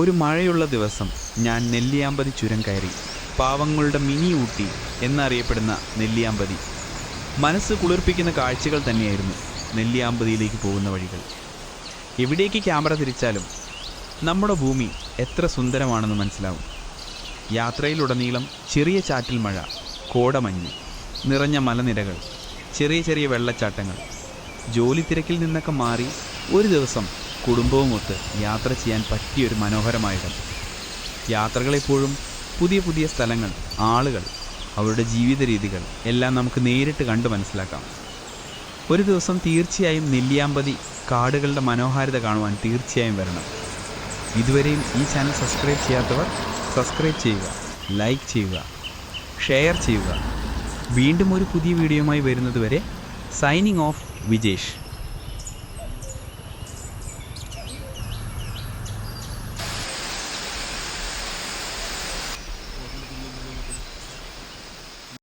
ഒരു മഴയുള്ള ദിവസം ഞാൻ നെല്ലിയാമ്പതി ചുരം കയറി. പാവങ്ങളുടെ മിനി ഊട്ടി എന്നറിയപ്പെടുന്ന നെല്ലിയാമ്പതി. മനസ്സ് കുളിർപ്പിക്കുന്ന കാഴ്ചകൾ തന്നെയായിരുന്നു നെല്ലിയാമ്പതിയിലേക്ക് പോകുന്ന വഴികൾ. എവിടേക്ക് ക്യാമറ തിരിച്ചാലും നമ്മുടെ ഭൂമി എത്ര സുന്ദരമാണെന്ന് മനസ്സിലാവും. യാത്രയിലുടനീളം ചെറിയ ചാറ്റിൽ മഴ കോടമഞ്ഞ് നിറഞ്ഞ മലനിരകൾ ചെറിയ ചെറിയ വെള്ളച്ചാട്ടങ്ങൾ. ജോലി തിരക്കിൽ നിന്നൊക്കെ മാറി ഒരു ദിവസം കുടുംബവുമൊത്ത് യാത്ര ചെയ്യാൻ പറ്റിയൊരു മനോഹരമായിടം യാത്രകളെപ്പോഴും പുതിയ പുതിയ സ്ഥലങ്ങൾ ആളുകൾ അവരുടെ ജീവിത രീതികൾ എല്ലാം നമുക്ക് നേരിട്ട് കണ്ടു മനസ്സിലാക്കാം. ഒരു ദിവസം തീർച്ചയായും നെല്ലിയാമ്പതി കാടുകളുടെ മനോഹാരിത കാണുവാൻ തീർച്ചയായും വരണം. ഇതുവരെയും ഈ ചാനൽ സബ്സ്ക്രൈബ് ചെയ്യാത്തവർ സബ്സ്ക്രൈബ് ചെയ്യുക ലൈക്ക് ചെയ്യുക ഷെയർ ചെയ്യുക. വീണ്ടും ഒരു പുതിയ വീഡിയോയുമായി വരുന്നതുവരെ സൈനിങ് ഓഫ് വിജേഷ്.